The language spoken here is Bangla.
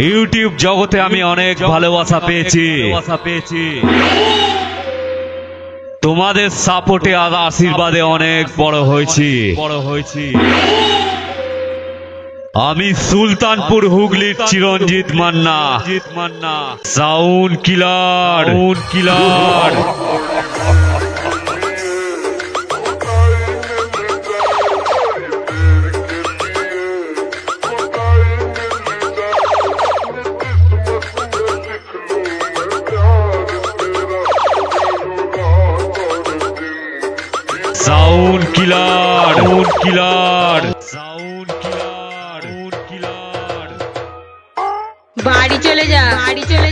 ইউটিউব জগতে আমি অনেক ভালোবাসা পেয়েছি। পেয়েছি। তোমাদের সাপোর্টে আর আশীর্বাদে অনেক বড় হয়েছি। বড় হয়েছি। আমি সুলতানপুর হুগলির Chiranjit Manna. Manna. Sound killer killer sound killer sound killer sound killer বাড়ি চলে যা। বাড়ি চলে